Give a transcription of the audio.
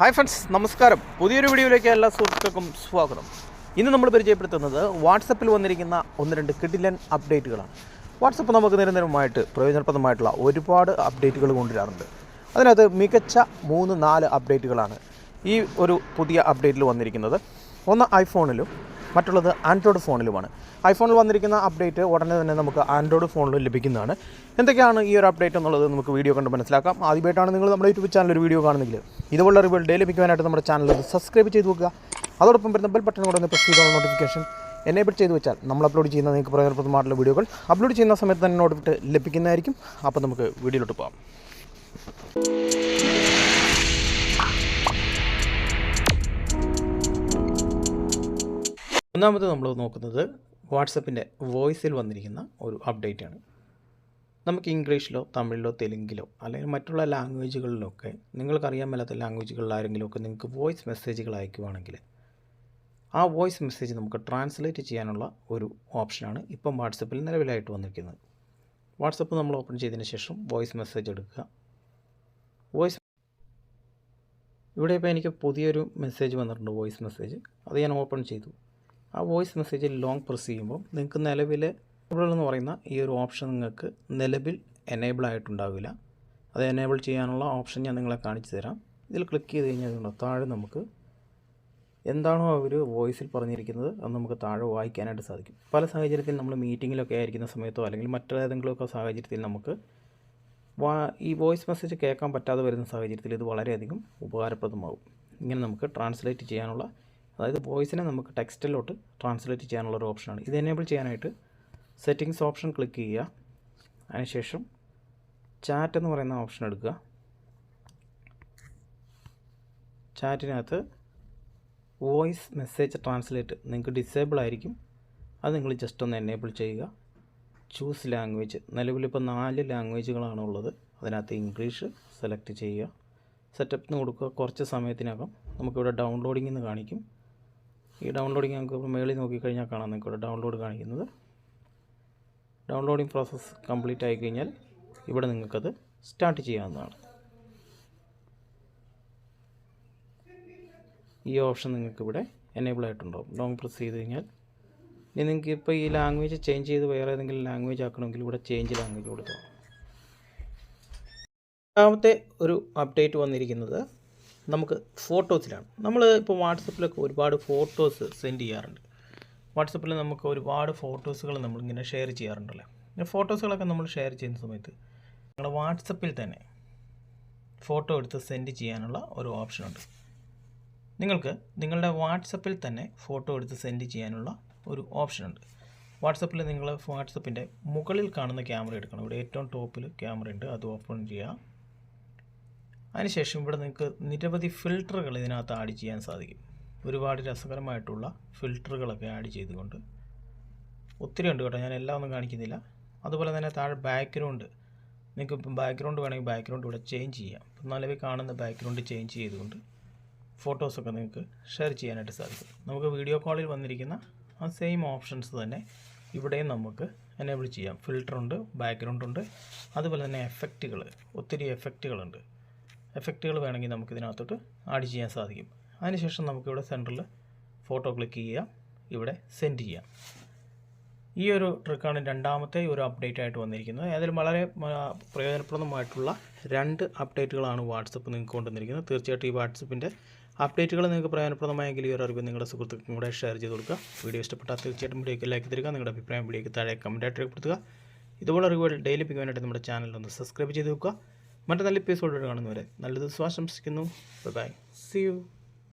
Hi friends നമസ്കാരം. പുതിയൊരു വീഡിയോയിലേക്ക് എല്ലാ സുഹൃത്തുക്കൾക്കും സ്വാഗതം. ഇന്ന് നമ്മൾ പരിചയപ്പെടുത്തുന്നത് വാട്സപ്പിൽ വന്നിരിക്കുന്ന ഒന്ന് രണ്ട് കിഡിലൻ അപ്ഡേറ്റുകളാണ്. വാട്സപ്പ് നമുക്ക് നിരന്തരമായിട്ട് പ്രയോജനപ്രദമായിട്ടുള്ള ഒരുപാട് അപ്ഡേറ്റുകൾ കൊണ്ടുവരാറുണ്ട്. അതിനകത്ത് മികച്ച മൂന്ന് നാല് അപ്ഡേറ്റുകളാണ് ഈ ഒരു പുതിയ അപ്ഡേറ്റിൽ വന്നിരിക്കുന്നത്. ഒന്ന് ഐഫോണിലും മറ്റുള്ളത് ആൻഡ്രോയിഡ് ഫോണിലുമാണ്. ഐഫോണിൽ വന്നിരിക്കുന്ന അപ്ഡേറ്റ് ഉടനെ തന്നെ നമുക്ക് ആൻഡ്രോയിഡ് ഫോണിലും ലഭിക്കുന്നതാണ്. എന്തൊക്കെയാണ് ഈ ഒരു അപ്ഡേറ്റ് എന്നുള്ളത് നമുക്ക് വീഡിയോ കണ്ട് മനസ്സിലാക്കാം. ആദ്യമായിട്ടാണ് നിങ്ങൾ നമ്മുടെ യൂട്യൂബ് ചാനൽ ഒരു വീഡിയോ കാണുന്നെങ്കിൽ ഇതുപോലുള്ള റിവ്യൂ ഡേ ലഭിക്കുവാനായിട്ട് നമ്മുടെ ചാനൽ സബ്സ്ക്രൈബ് ചെയ്ത് വെക്കുക. അതോടൊപ്പം വരുന്ന ബെൽ ബട്ടൺ കൂടെ ഒന്ന് പ്രസ് ചെയ്ത നോട്ടിഫിക്കേഷൻ എനേബിൾ ചെയ്ത് വെച്ചാൽ നമ്മൾ അപ്ലോഡ് ചെയ്യുന്ന നിങ്ങൾക്ക് പ്രയോജനപ്രദമായിട്ടുള്ള വീഡിയോകൾ അപ്ലോഡ് ചെയ്യുന്ന സമയത്ത് തന്നെ നോട്ടിഫിക്കേഷൻ ലഭിക്കുന്നതായിരിക്കും. അപ്പോൾ നമുക്ക് വീഡിയോയിലോട്ട് പോകാം ഒന്നാമത് നമ്മൾ നോക്കുന്നത് വാട്സപ്പിന്റെ വോയിസിൽ വന്നിരിക്കുന്ന ഒരു അപ്ഡേറ്റ് ആണ് നമുക്ക് ഇംഗ്ലീഷിലോ തമിഴിലോ തെലുങ്കിലോ അല്ലെങ്കിൽ മറ്റുള്ള ലാംഗ്വേജുകളിലൊക്കെ നിങ്ങൾക്കറിയാൻ മേലാത്ത ലാംഗ്വേജുകളിൽ ആരെങ്കിലുമൊക്കെ നിങ്ങൾക്ക് വോയിസ് മെസ്സേജുകൾ അയക്കുവാണെങ്കിൽ ആ വോയിസ് മെസ്സേജ് നമുക്ക് ട്രാൻസ്ലേറ്റ് ചെയ്യാനുള്ള ഒരു ഓപ്ഷനാണ് ഇപ്പം വാട്സപ്പിൽ നിലവിലായിട്ട് വന്നിരിക്കുന്നത്. വാട്സപ്പ് നമ്മൾ ഓപ്പൺ ചെയ്തതിന് ശേഷം വോയിസ് മെസ്സേജ് എടുക്കുക. വോയിസ് ഇവിടെ ഇപ്പോൾ എനിക്ക് പുതിയൊരു മെസ്സേജ് വന്നിട്ടുണ്ട് വോയിസ് മെസ്സേജ്. അത് ഞാൻ ഓപ്പൺ ചെയ്തു. ആ വോയിസ് മെസ്സേജ് ലോങ് പ്രസ് ചെയ്യുമ്പോൾ നിങ്ങൾക്ക് നിലവിൽ എന്ന് പറയുന്ന ഈ ഒരു ഓപ്ഷൻ നിങ്ങൾക്ക് നിലവിൽ എനേബിൾ ആയിട്ടുണ്ടാവില്ല. അത് എനേബിൾ ചെയ്യാനുള്ള ഓപ്ഷൻ ഞാൻ നിങ്ങളെ കാണിച്ചു തരാം. ഇതിൽ ക്ലിക്ക് ചെയ്ത് കഴിഞ്ഞാൽ താഴെ നമുക്ക് എന്താണോ അവർ വോയിസിൽ പറഞ്ഞിരിക്കുന്നത് അത് നമുക്ക് താഴെ വായിക്കാനായിട്ട് സാധിക്കും. പല സാഹചര്യത്തിൽ നമ്മൾ മീറ്റിങ്ങിലൊക്കെ ആയിരിക്കുന്ന സമയത്തോ അല്ലെങ്കിൽ മറ്റേതെങ്കിലുമൊക്കെ സാഹചര്യത്തിൽ നമുക്ക് ഈ വോയിസ് മെസ്സേജ് കേൾക്കാൻ പറ്റാതെ വരുന്ന സാഹചര്യത്തിൽ ഇത് വളരെയധികം ഉപകാരപ്രദമാകും. ഇങ്ങനെ നമുക്ക് ട്രാൻസ്ലേറ്റ് ചെയ്യാനുള്ള അതായത് വോയിസിനെ നമുക്ക് ടെക്സ്റ്റിലോട്ട് ട്രാൻസ്ലേറ്റ് ചെയ്യാനുള്ള ഒരു ഓപ്ഷനാണ് ഇത് എനേബിൾ ചെയ്യാനായിട്ട് സെറ്റിങ്സ് ഓപ്ഷൻ ക്ലിക്ക് ചെയ്യുക. അതിനുശേഷം ചാറ്റ് എന്ന് പറയുന്ന ഓപ്ഷൻ എടുക്കുക. ചാറ്റിനകത്ത് വോയിസ് മെസ്സേജ് ട്രാൻസ്ലേറ്റ് നിങ്ങൾക്ക് ഡിസേബിൾ ആയിരിക്കും. അത് നിങ്ങൾ ജസ്റ്റ് ഒന്ന് എനേബിൾ ചെയ്യുക. ചൂസ് ലാംഗ്വേജ് നിലവിലിപ്പോൾ നാല് ലാംഗ്വേജുകളാണ് ഉള്ളത് അതിനകത്ത് ഇംഗ്ലീഷ് സെലക്ട് ചെയ്യുക. സെറ്റപ്പ് എന്ന് കൊടുക്കുക. കുറച്ച് സമയത്തിനകം നമുക്കിവിടെ ഡൗൺലോഡിംഗ് എന്ന് കാണിക്കും. ഈ ഡൗൺലോഡിങ് നമുക്ക് മേളിൽ നോക്കിക്കഴിഞ്ഞാൽ കാണാൻ നിൽക്കട്ടെ ഡൗൺലോഡ് കാണിക്കുന്നത്. ഡൗൺലോഡിങ് പ്രോസസ്സ് കംപ്ലീറ്റ് ആയിക്കഴിഞ്ഞാൽ ഇവിടെ നിങ്ങൾക്കത് സ്റ്റാർട്ട് ചെയ്യാവുന്നതാണ്. ഈ ഓപ്ഷൻ നിങ്ങൾക്കിവിടെ എനേബിൾ ആയിട്ടുണ്ടാവും. ലോങ് പ്രസ് ചെയ്ത് കഴിഞ്ഞാൽ ഇനി നിങ്ങൾക്ക് ഇപ്പോൾ ഈ ലാംഗ്വേജ് ചേഞ്ച് ചെയ്ത് വേറെ ഏതെങ്കിലും ലാംഗ്വേജ് ആക്കണമെങ്കിൽ ഇവിടെ ചേഞ്ച് ലാംഗ്വേജ് കൊടുക്കാം രണ്ടാമത്തെ ഒരു അപ്ഡേറ്റ് വന്നിരിക്കുന്നത് നമുക്ക് ഫോട്ടോസിലാണ്. നമ്മൾ ഇപ്പോൾ വാട്സപ്പിലൊക്കെ ഒരുപാട് ഫോട്ടോസ് സെൻഡ് ചെയ്യാറുണ്ട്. വാട്സപ്പിൽ നമുക്ക് ഒരുപാട് ഫോട്ടോസുകൾ നമ്മളിങ്ങനെ ഷെയർ ചെയ്യാറുണ്ടല്ലോ? ഈ ഫോട്ടോസുകളൊക്കെ നമ്മൾ ഷെയർ ചെയ്യുന്ന സമയത്ത് നമ്മുടെ വാട്സപ്പിൽ തന്നെ ഫോട്ടോ എടുത്ത് സെൻഡ് ചെയ്യാനുള്ള ഒരു ഓപ്ഷനുണ്ട്. നിങ്ങൾക്ക് നിങ്ങളുടെ വാട്സപ്പിൽ തന്നെ ഫോട്ടോ എടുത്ത് സെൻഡ് ചെയ്യാനുള്ള ഒരു ഓപ്ഷനുണ്ട്. വാട്സപ്പിൽ നിങ്ങൾ വാട്സപ്പിന്റെ മുകളിൽ കാണുന്ന ക്യാമറ എടുക്കണം. ഇവിടെ ഏറ്റവും ടോപ്പിൽ ക്യാമറ ഉണ്ട്. അത് ഓപ്പൺ ചെയ്യുക അതിനുശേഷം ഇവിടെ നിങ്ങൾക്ക് നിരവധി ഫിൽറ്ററുകൾ ഇതിനകത്ത് ആഡ് ചെയ്യാൻ സാധിക്കും. ഒരുപാട് രസകരമായിട്ടുള്ള ഫിൽറ്ററുകളൊക്കെ ആഡ് ചെയ്തുകൊണ്ട്. ഒത്തിരി ഉണ്ട് കേട്ടോ ഞാൻ എല്ലാം ഒന്നും കാണിക്കുന്നില്ല. അതുപോലെ തന്നെ താഴെ ബാക്ക്ഗ്രൗണ്ട് നിങ്ങൾക്ക് ഇപ്പം ബാക്ക്ഗ്രൗണ്ട് വേണമെങ്കിൽ ബാക്ക്ഗ്രൗണ്ട് ഇവിടെ ചേഞ്ച് ചെയ്യാം. ഇപ്പം നിലവിൽ കാണുന്ന ബാക്ക്ഗ്രൗണ്ട് ചേഞ്ച് ചെയ്തുകൊണ്ട് ഫോട്ടോസൊക്കെ നിങ്ങൾക്ക് ഷെയർ ചെയ്യാനായിട്ട് സാധിക്കും. നമുക്ക് വീഡിയോ കോളിൽ വന്നിരിക്കുന്ന ആ സെയിം ഓപ്ഷൻസ് തന്നെ ഇവിടെയും നമുക്ക് എനേബിൾ ചെയ്യാം. ഫിൽറ്ററുണ്ട് ബാക്ക്ഗ്രൗണ്ട് ഉണ്ട് അതുപോലെ തന്നെ എഫക്റ്റുകൾ ഒത്തിരി എഫക്റ്റുകളുണ്ട് എഫക്റ്റുകൾ വേണമെങ്കിൽ നമുക്ക് ഇതിനകത്തോട്ട് ആഡ് ചെയ്യാൻ സാധിക്കും. അതിനുശേഷം നമുക്കിവിടെ സെന്ററിൽ ഫോട്ടോ ക്ലിക്ക് ചെയ്യുക ഇവിടെ സെൻഡ് ചെയ്യാം. ഈ ഒരു ട്രിക്കാണ് രണ്ടാമത്തെ ഒരു അപ്ഡേറ്റ് ആയിട്ട് വന്നിരിക്കുന്നത്. അതിൽ വളരെ പ്രയോജനപ്രദമായിട്ടുള്ള രണ്ട് അപ്ഡേറ്റുകളാണ് വാട്സപ്പ് നിങ്ങൾക്ക് കൊണ്ടുവന്നിരിക്കുന്നത്. തീർച്ചയായിട്ടും ഈ വാട്സപ്പിന്റെ അപ്ഡേറ്റുകൾ നിങ്ങൾക്ക് പ്രയോജനപ്രദമായെങ്കിൽ ഈ ഒരു അറിവ് നിങ്ങളുടെ സുഹൃത്തുക്കൾക്കും കൂടെ ഷെയർ ചെയ്ത് കൊടുക്കുക. വീഡിയോ ഇഷ്ടപ്പെട്ടാൽ തീർച്ചയായിട്ടും വീഡിയോക്ക് ലൈക്ക് തരിക. നിങ്ങളുടെ അഭിപ്രായം വീഡിയോക്ക് താഴെ കമന്റായിട്ട് രേഖപ്പെടുത്തുക. ഇതുപോലെ അറിവുകൾ ഡെയിലി പിക്കുവാനായിട്ട് നമ്മുടെ ചാനൽ ഒന്ന് സബ്സ്ക്രൈബ് ചെയ്ത് വെക്കുക. മറ്റു നല്ല എപ്പിസോഡുകൾ കാണുന്നവരെ. നല്ല ദിവസം ആശംസിക്കുന്നു. By C U